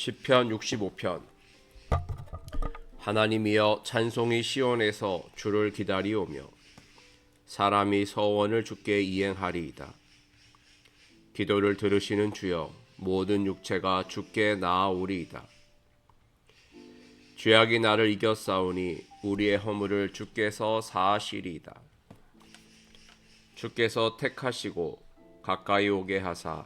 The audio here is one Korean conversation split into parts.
시편 65편 하나님이여 찬송이 시온에서 주를 기다리오며 사람이 서원을 주께 이행하리이다. 기도를 들으시는 주여 모든 육체가 주께 나아오리이다. 죄악이 나를 이겼사오니 우리의 허물을 주께서 사하시리이다. 주께서 택하시고 가까이 오게 하사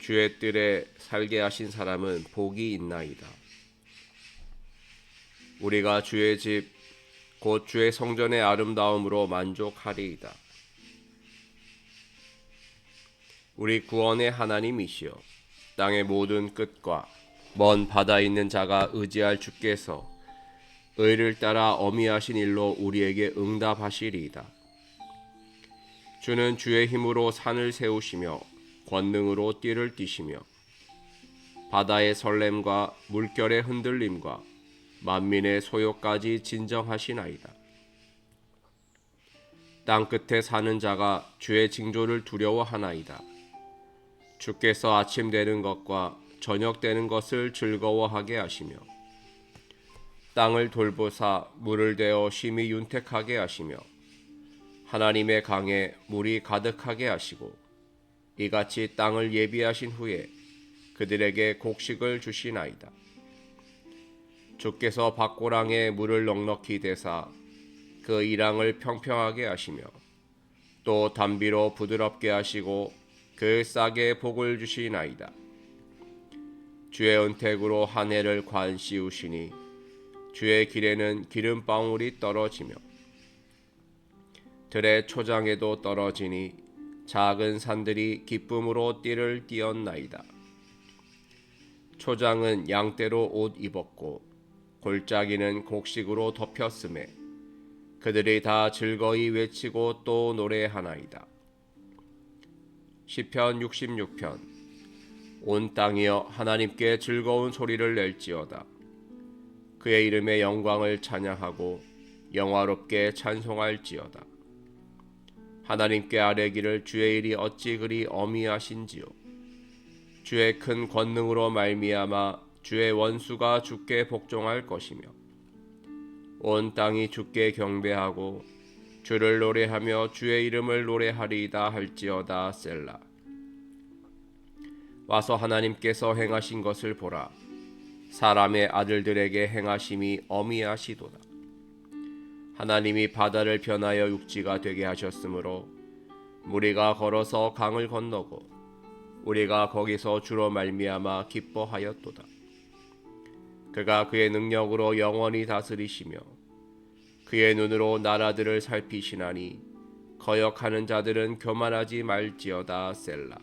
주의 뜰에 살게 하신 사람은 복이 있나이다. 우리가 주의 집 곧 주의 성전의 아름다움으로 만족하리이다. 우리 구원의 하나님이시여 땅의 모든 끝과 먼 바다에 있는 자가 의지할 주께서 의를 따라 어미하신 일로 우리에게 응답하시리이다. 주는 주의 힘으로 산을 세우시며 권능으로 띠를 띠시며 바다의 설렘과 물결의 흔들림과 만민의 소요까지 진정하시나이다. 땅 끝에 사는 자가 주의 징조를 두려워하나이다. 주께서 아침 되는 것과 저녁 되는 것을 즐거워하게 하시며 땅을 돌보사 물을 대어 심히 윤택하게 하시며 하나님의 강에 물이 가득하게 하시고 이같이 땅을 예비하신 후에 그들에게 곡식을 주시나이다. 주께서 밭고랑에 물을 넉넉히 대사 그 이랑을 평평하게 하시며 또 담비로 부드럽게 하시고 그 싹에 복을 주시나이다. 주의 은택으로 한 해를 관 씌우시니 주의 길에는 기름방울이 떨어지며 들의 초장에도 떨어지니 작은 산들이 기쁨으로 띠를 띄었나이다. 초장은 양떼로 옷 입었고 골짜기는 곡식으로 덮였음에 그들이 다 즐거이 외치고 또 노래하나이다. 시편 66편 온 땅이여 하나님께 즐거운 소리를 낼지어다. 그의 이름의 영광을 찬양하고 영화롭게 찬송할지어다. 하나님께 아뢰기를 주의 일이 어찌 그리 어미하신지요. 주의 큰 권능으로 말미암아 주의 원수가 주께 복종할 것이며 온 땅이 주께 경배하고 주를 노래하며 주의 이름을 노래하리이다 할지어다 셀라. 와서 하나님께서 행하신 것을 보라. 사람의 아들들에게 행하심이 어미하시도다 하나님이 바다를 변하여 육지가 되게 하셨으므로 무리가 걸어서 강을 건너고 우리가 거기서 주로 말미암아 기뻐하였도다. 그가 그의 능력으로 영원히 다스리시며 그의 눈으로 나라들을 살피시나니 거역하는 자들은 교만하지 말지어다 셀라.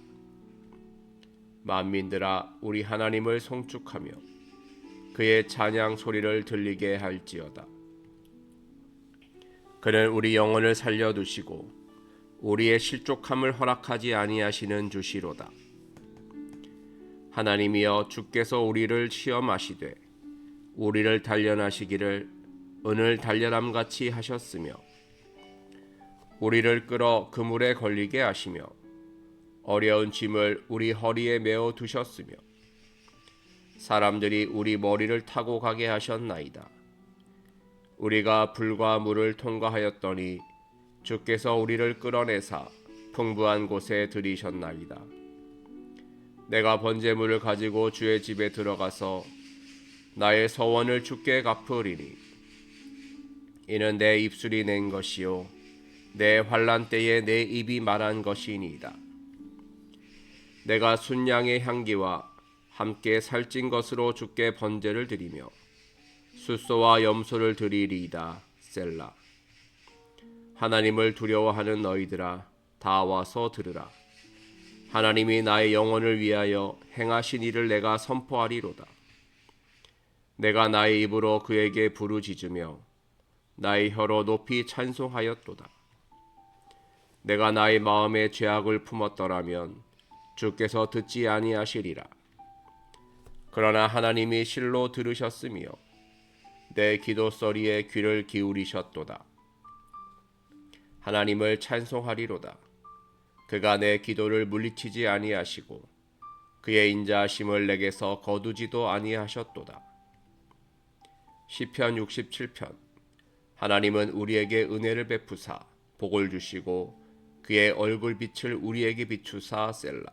만민들아 우리 하나님을 송축하며 그의 찬양 소리를 들리게 할지어다. 그는 우리 영혼을 살려 두시고 우리의 실족함을 허락하지 아니하시는 주시로다. 하나님이여 주께서 우리를 시험하시되 우리를 단련하시기를 은을 단련함 같이 하셨으며 우리를 끌어 그물에 걸리게 하시며 어려운 짐을 우리 허리에 메어 두셨으며 사람들이 우리 머리를 타고 가게 하셨나이다. 우리가 불과 물을 통과하였더니 주께서 우리를 끌어내사 풍부한 곳에 들이셨나이다. 내가 번제물을 가지고 주의 집에 들어가서 나의 서원을 주께 갚으리니 이는 내 입술이 낸 것이요 내 환란 때에 내 입이 말한 것이니이다. 내가 순양의 향기와 함께 살찐 것으로 주께 번제를 드리며 숫소와 염소를 드리리이다 셀라. 하나님을 두려워하는 너희들아 다 와서 들으라. 하나님이 나의 영혼을 위하여 행하신 일을 내가 선포하리로다. 내가 나의 입으로 그에게 부르짖으며 나의 혀로 높이 찬송하였도다. 내가 나의 마음에 죄악을 품었더라면 주께서 듣지 아니하시리라. 그러나 하나님이 실로 들으셨으며 내 기도 소리에 귀를 기울이셨도다. 하나님을 찬송하리로다. 그가 내 기도를 물리치지 아니하시고 그의 인자하심을 내게서 거두지도 아니하셨도다. 시편 67편 하나님은 우리에게 은혜를 베푸사 복을 주시고 그의 얼굴 빛을 우리에게 비추사 셀라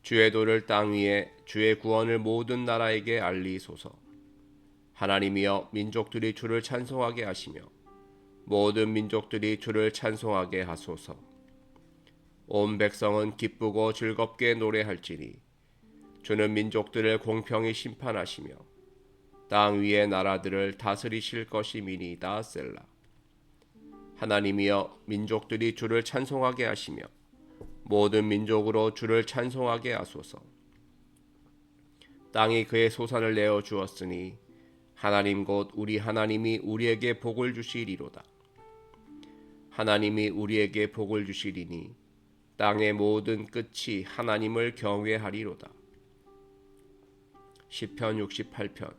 주의 도를 땅 위에 주의 구원을 모든 나라에게 알리소서 하나님이여 민족들이 주를 찬송하게 하시며 모든 민족들이 주를 찬송하게 하소서. 온 백성은 기쁘고 즐겁게 노래할지니 주는 민족들을 공평히 심판하시며 땅 위의 나라들을 다스리실 것이미니다 셀라. 하나님이여 민족들이 주를 찬송하게 하시며 모든 민족으로 주를 찬송하게 하소서. 땅이 그의 소산을 내어 주었으니 하나님 곧 우리 하나님이 우리에게 복을 주시리로다 하나님이 우리에게 복을 주시리니 땅의 모든 끝이 하나님을 경외하리로다. 시편 68편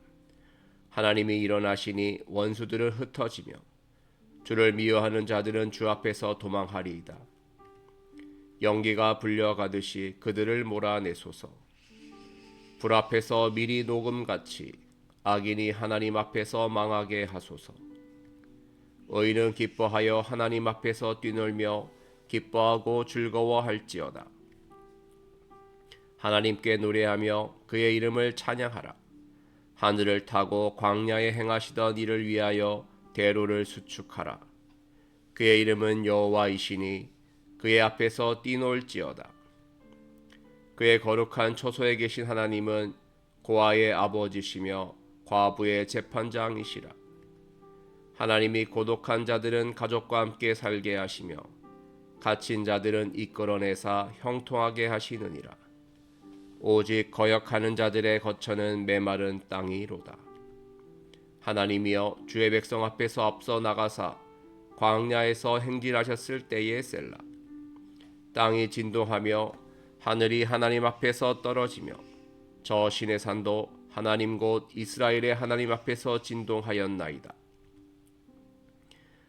하나님이 일어나시니 원수들은 흩어지며 주를 미워하는 자들은 주 앞에서 도망하리이다. 연기가 불려가듯이 그들을 몰아내소서. 불 앞에서 미리 녹음같이 악인이 하나님 앞에서 망하게 하소서. 의인은 기뻐하여 하나님 앞에서 뛰놀며 기뻐하고 즐거워할지어다. 하나님께 노래하며 그의 이름을 찬양하라. 하늘을 타고 광야에 행하시던 일을 위하여 대로를 수축하라. 그의 이름은 여호와이시니 그의 앞에서 뛰놀지어다. 그의 거룩한 초소에 계신 하나님은 고아의 아버지시며 과부의 재판장이시라. 하나님이 고독한 자들은 가족과 함께 살게 하시며 갇힌 자들은 이끌어내사 형통하게 하시느니라. 오직 거역하는 자들의 거처는 메마른 땅이로다. 하나님이여 주의 백성 앞에서 앞서 나가사 광야에서 행진하셨을 때에 셀라. 땅이 진동하며 하늘이 하나님 앞에서 떨어지며 저 신의 산도 하나님 곧 이스라엘의 하나님 앞에서 진동하였나이다.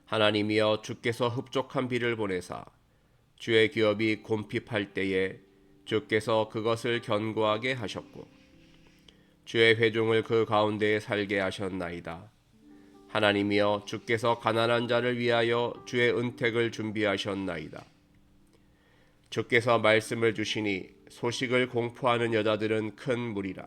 하나님이여 주께서 흡족한 비를 보내사 주의 기업이 곰핍할 때에 주께서 그것을 견고하게 하셨고 주의 회중을 그 가운데에 살게 하셨나이다. 하나님이여 주께서 가난한 자를 위하여 주의 은택을 준비하셨나이다. 주께서 말씀을 주시니 소식을 공포하는 여자들은 큰 무리라.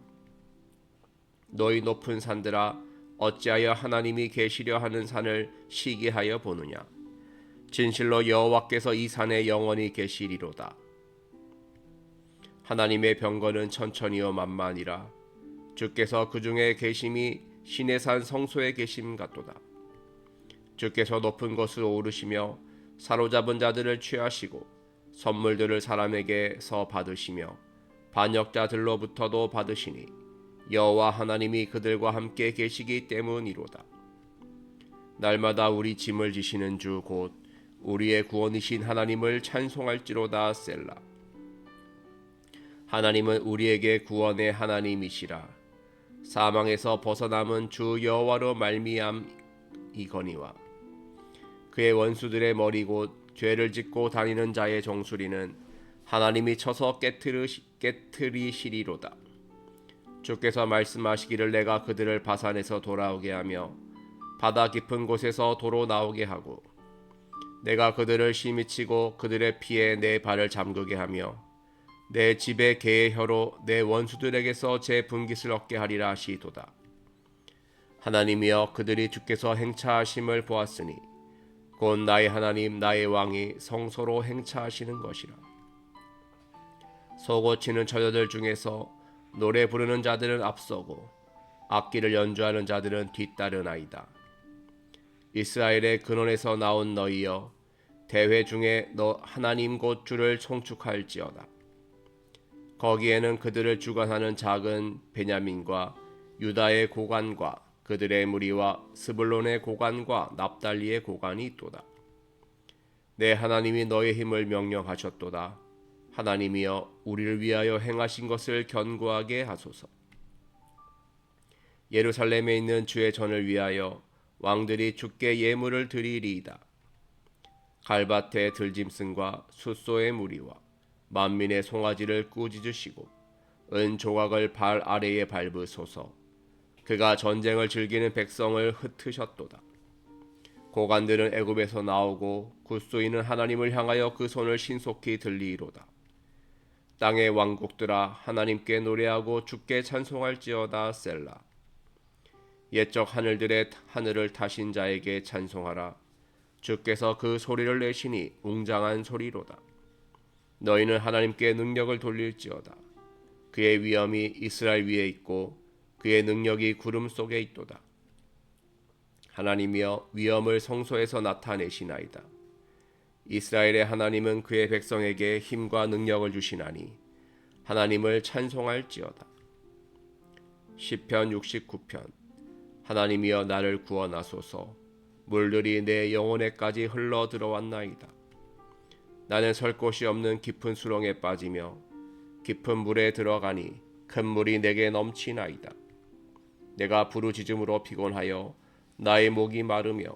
너희 높은 산들아 어찌하여 하나님이 계시려 하는 산을 시기하여 보느냐? 진실로 여호와께서 이 산에 영원히 계시리로다. 하나님의 병거는 천천히요 만만이라 주께서 그 중에 계심이 신의 산 성소에 계심 같도다. 주께서 높은 곳으로 오르시며 사로잡은 자들을 취하시고 선물들을 사람에게서 받으시며 반역자들로부터도 받으시니 여호와 하나님이 그들과 함께 계시기 때문이로다. 날마다 우리 짐을 지시는 주 곧 우리의 구원이신 하나님을 찬송할지로다 셀라. 하나님은 우리에게 구원의 하나님이시라. 사망에서 벗어남은 주 여호와로 말미암이거니와 그의 원수들의 머리 곧 죄를 짓고 다니는 자의 정수리는 하나님이 쳐서 깨트르시, 깨트리시리로다. 주께서 말씀하시기를 내가 그들을 바산에서 돌아오게 하며 바다 깊은 곳에서 도로 나오게 하고 내가 그들을 심히 치고 그들의 피에 내 발을 잠그게 하며 내 집의 개의 혀로 내 원수들에게서 제 분깃을 얻게 하리라 하시도다. 하나님이여 그들이 주께서 행차하심을 보았으니 곧 나의 하나님 나의 왕이 성소로 행차하시는 것이라. 소고치는 처녀들 중에서 노래 부르는 자들은 앞서고 악기를 연주하는 자들은 뒤따르나이다. 이스라엘의 근원에서 나온 너희여 대회 중에 너 하나님 곧 주를 송축할지어다. 거기에는 그들을 주관하는 작은 베냐민과 유다의 고관과 그들의 무리와 스불론의 고관과 납달리의 고관이 있도다. 내 하나님이 너의 힘을 명령하셨도다. 하나님이여 우리를 위하여 행하신 것을 견고하게 하소서. 예루살렘에 있는 주의 전을 위하여 왕들이 주께 예물을 드리리이다. 갈밭의 들짐승과 숫소의 무리와 만민의 송아지를 꾸짖으시고 은 조각을 발 아래에 밟으소서. 그가 전쟁을 즐기는 백성을 흩으셨도다. 고관들은 애굽에서 나오고 굿소인은 하나님을 향하여 그 손을 신속히 들리이로다. 땅의 왕국들아 하나님께 노래하고 주께 찬송할지어다 셀라. 옛적 하늘들의 하늘을 타신 자에게 찬송하라. 주께서 그 소리를 내시니 웅장한 소리로다. 너희는 하나님께 능력을 돌릴지어다. 그의 위엄이 이스라엘 위에 있고 그의 능력이 구름 속에 있도다. 하나님이여 위엄을 성소에서 나타내시나이다. 이스라엘의 하나님은 그의 백성에게 힘과 능력을 주시나니 하나님을 찬송할지어다. 시편 69편 하나님이여 나를 구원하소서 물들이 내 영혼에까지 흘러 들어왔나이다. 나는 설 곳이 없는 깊은 수렁에 빠지며 깊은 물에 들어가니 큰 물이 내게 넘치나이다. 내가 부르짖음으로 피곤하여 나의 목이 마르며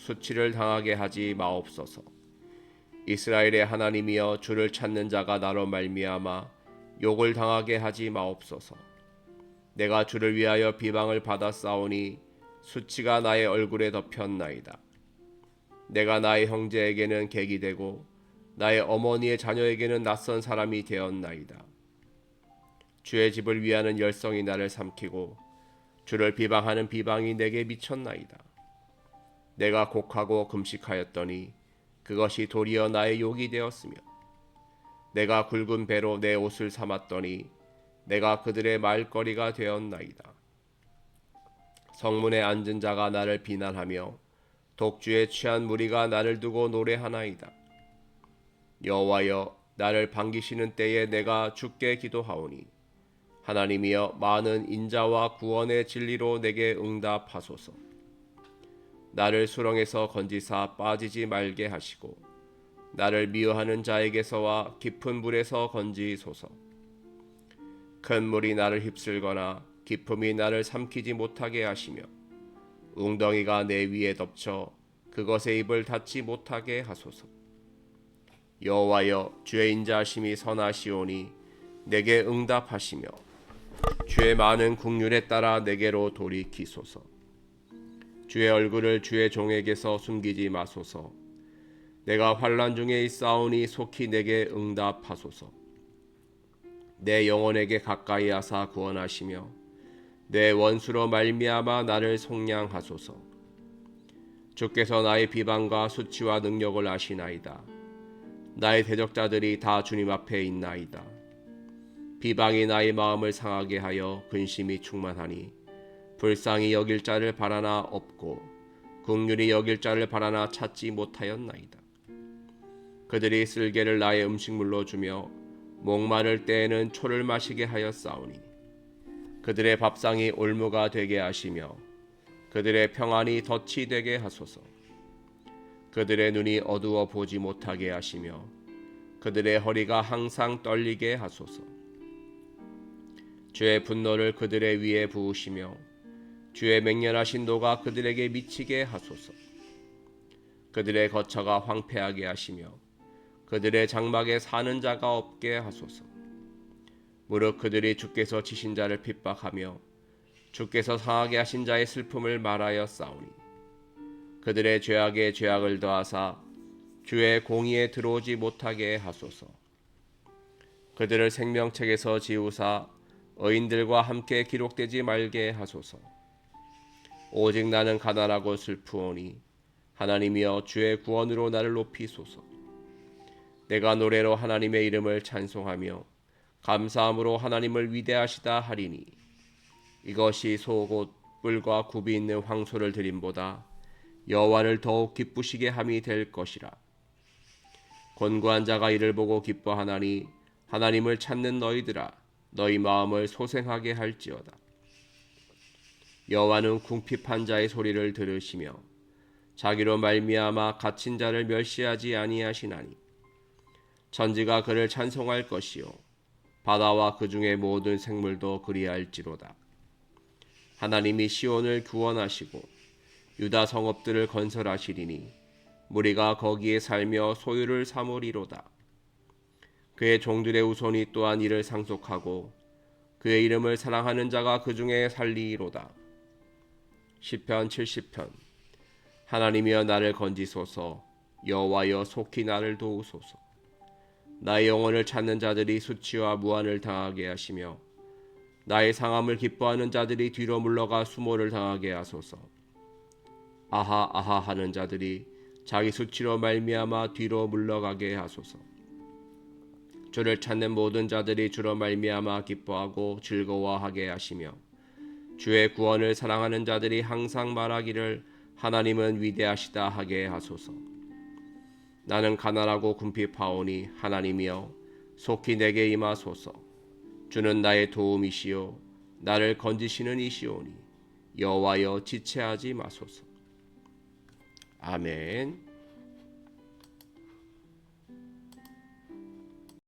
수치를 당하게 하지 마옵소서. 이스라엘의 하나님이여 주를 찾는 자가 나로 말미암아 욕을 당하게 하지 마옵소서. 내가 주를 위하여 비방을 받아 싸우니 수치가 나의 얼굴에 덮였나이다. 내가 나의 형제에게는 객이 되고 나의 어머니의 자녀에게는 낯선 사람이 되었나이다. 주의 집을 위하는 열성이 나를 삼키고 주를 비방하는 비방이 내게 미쳤나이다. 내가 곡하고 금식하였더니 그것이 도리어 나의 욕이 되었으며 내가 굵은 배로 내 옷을 삼았더니 내가 그들의 말거리가 되었나이다. 성문에 앉은 자가 나를 비난하며 독주에 취한 무리가 나를 두고 노래하나이다. 여호와여 나를 반기시는 때에 내가 주께 기도하오니 하나님이여 많은 인자와 구원의 진리로 내게 응답하소서. 나를 수렁에서 건지사 빠지지 말게 하시고 나를 미워하는 자에게서와 깊은 물에서 건지소서. 큰 물이 나를 휩쓸거나 깊음이 나를 삼키지 못하게 하시며 웅덩이가 내 위에 덮쳐 그것의 입을 닫지 못하게 하소서. 여호와여 주의 인자하심이 선하시오니 내게 응답하시며 주의 많은 국률에 따라 내게로 돌이키소서. 주의 얼굴을 주의 종에게서 숨기지 마소서. 내가 환란 중에 있사오니 속히 내게 응답하소서. 내 영혼에게 가까이 하사 구원하시며 내 원수로 말미암아 나를 속량하소서. 주께서 나의 비방과 수치와 능력을 아시나이다. 나의 대적자들이 다 주님 앞에 있나이다. 비방이 나의 마음을 상하게 하여 근심이 충만하니 불쌍히 여길 자를 바라나 없고 국률이 여길 자를 바라나 찾지 못하였나이다. 그들이 쓸개를 나의 음식물로 주며 목마를 때에는 초를 마시게 하였사오니 그들의 밥상이 올무가 되게 하시며 그들의 평안이 덫이 되게 하소서. 그들의 눈이 어두워 보지 못하게 하시며 그들의 허리가 항상 떨리게 하소서. 주의 분노를 그들의 위에 부으시며 주의 맹렬하신 도가 그들에게 미치게 하소서. 그들의 거처가 황폐하게 하시며 그들의 장막에 사는 자가 없게 하소서. 무릇 그들이 주께서 치신 자를 핍박하며 주께서 상하게 하신 자의 슬픔을 말하여 싸우니 그들의 죄악에 죄악을 더하사 주의 공의에 들어오지 못하게 하소서. 그들을 생명책에서 지우사 의인들과 함께 기록되지 말게 하소서. 오직 나는 가난하고 슬프오니 하나님이여 주의 구원으로 나를 높이소서. 내가 노래로 하나님의 이름을 찬송하며 감사함으로 하나님을 위대하시다 하리니 이것이 소곧 뿔과 굽이 있는 황소를 드림보다 여호와를 더욱 기쁘시게 함이 될 것이라. 권고한 자가 이를 보고 기뻐하나니 하나님을 찾는 너희들아 너희 마음을 소생하게 할지어다. 여호와는 궁핍한 자의 소리를 들으시며 자기로 말미암아 갇힌 자를 멸시하지 아니하시나니 천지가 그를 찬송할 것이요 바다와 그 중의 모든 생물도 그리할지로다. 하나님이 시온을 구원하시고 유다 성읍들을 건설하시리니 무리가 거기에 살며 소유를 삼으리로다. 그의 종들의 우손이 또한 이를 상속하고 그의 이름을 사랑하는 자가 그 중에 살리로다. 시편 70편. 하나님이여 나를 건지소서 여호와여 속히 나를 도우소서. 나의 영혼을 찾는 자들이 수치와 무한을 당하게 하시며 나의 상함을 기뻐하는 자들이 뒤로 물러가 수모를 당하게 하소서. 아하 아하 하는 자들이 자기 수치로 말미암아 뒤로 물러가게 하소서. 주를 찾는 모든 자들이 주로 말미암아 기뻐하고 즐거워하게 하시며 주의 구원을 사랑하는 자들이 항상 말하기를 하나님은 위대하시다 하게 하소서. 나는 가난하고 궁핍하오니 하나님이여 속히 내게 임하소서. 주는 나의 도움이시요 나를 건지시는 이시오니 여호와여 지체하지 마소서. 아멘.